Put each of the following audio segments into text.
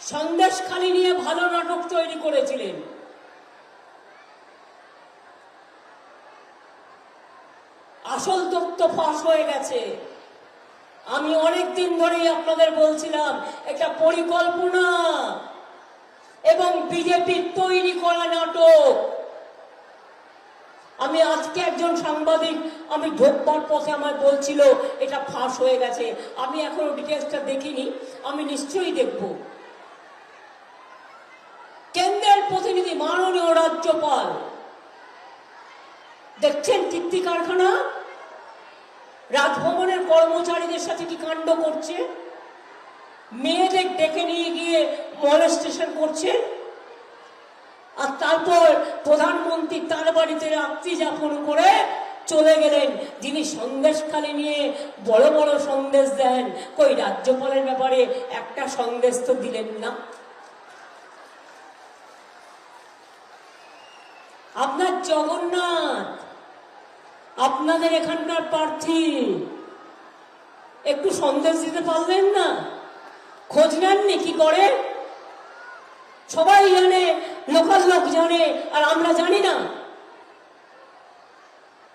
সন্দেশখালি নিয়ে ভালো নাটক তৈরি করেছিলেন। আসল তথ্য ফাঁস হয়ে গেছে। আমি অনেক দিন ধরেই আপনাদের বলছিলাম একটা পরিকল্পনা এবং বিজেপির তৈরি করা নাটক। আমি আজকে একজন সাংবাদিক, আমি ঢোকবার পথে আমার বলছিল, এটা ফাঁস হয়ে গেছে। আমি এখনও ডিটেলসটা দেখিনি, আমি নিশ্চয়ই দেখব। প্রতিনিধি মাননীয় রাজ্যপাল। দেখছেন কীর্তি কারখানা? রাজভবনের কর্মচারীদের সাথে কি কাণ্ড করছে? মেয়েদের ডেকে নিয়ে গিয়ে মলেস্টেশন করছে? আর তারপর প্রধানমন্ত্রী তার বাড়িতে রাত্রি যাপন করে চলে গেলেন। যিনি সন্দেশখালি নিয়ে বড় বড় সন্দেশ দেন। কই, রাজ্যপালের ব্যাপারে একটা সন্দেশ তো দিলেন না। আপনার জগন্নাথ, আপনাদের এখানকার প্রার্থী। একটু সন্দেশ দিতে পারলেন না? খোঁজ নেননি কি করে? সবাই জানে, লোকাল লোক জানে, আর আমরা জানি না।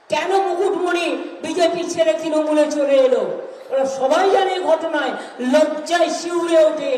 কেন মুকুটমণি বিজেপি ছেড়ে তৃণমূলে চলে এলো? ওরা সবাই জানে ঘটনায়, লজ্জায় শিউরে ওঠে।